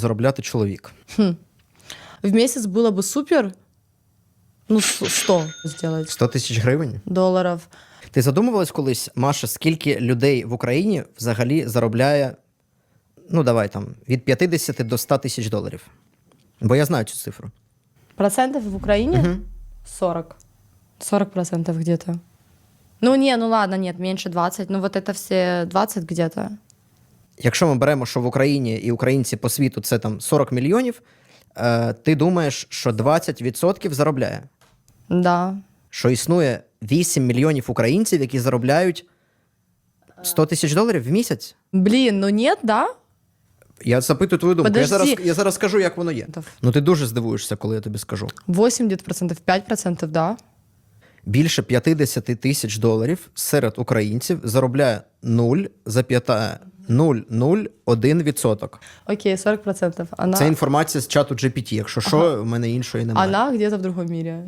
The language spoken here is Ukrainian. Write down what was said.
заробляти чоловік? В месяц было бы супер, ну, с- 100 сделать 100 тисяч гривень? долларов. Ти задумувалась колись, Маша, скільки людей в Україні взагалі заробляє, ну давай там, від 50 до 100 тисяч доларів? Бо я знаю цю цифру. Процентов в Украине? 40. 40 процентов где-то. Ну, не, ну ладно, нет, меньше 20. Ну, вот это все 20 где-то. Якщо ми беремо, що в Україні і українці по світу це там 40 мільйонів, е, ти думаєш, що 20% заробляє? Да. Що існує 8 мільйонів українців, які заробляють 100 тисяч доларів в місяць? Блин, ну нет, да? Я запитую твою думку. Я Подожди. зараз, я зараз скажу, як воно є. Процентов. Ну ти дуже здивуєшся, коли я тобі скажу. 80 процентов, 5 процентов, да. Більше 50 тисяч доларів серед українців заробляє 0,001%. Окей, 40 процентов. Она, Це інформація з чату GPT. Якщо що, в мене іншої немає. она где-то в другом мире.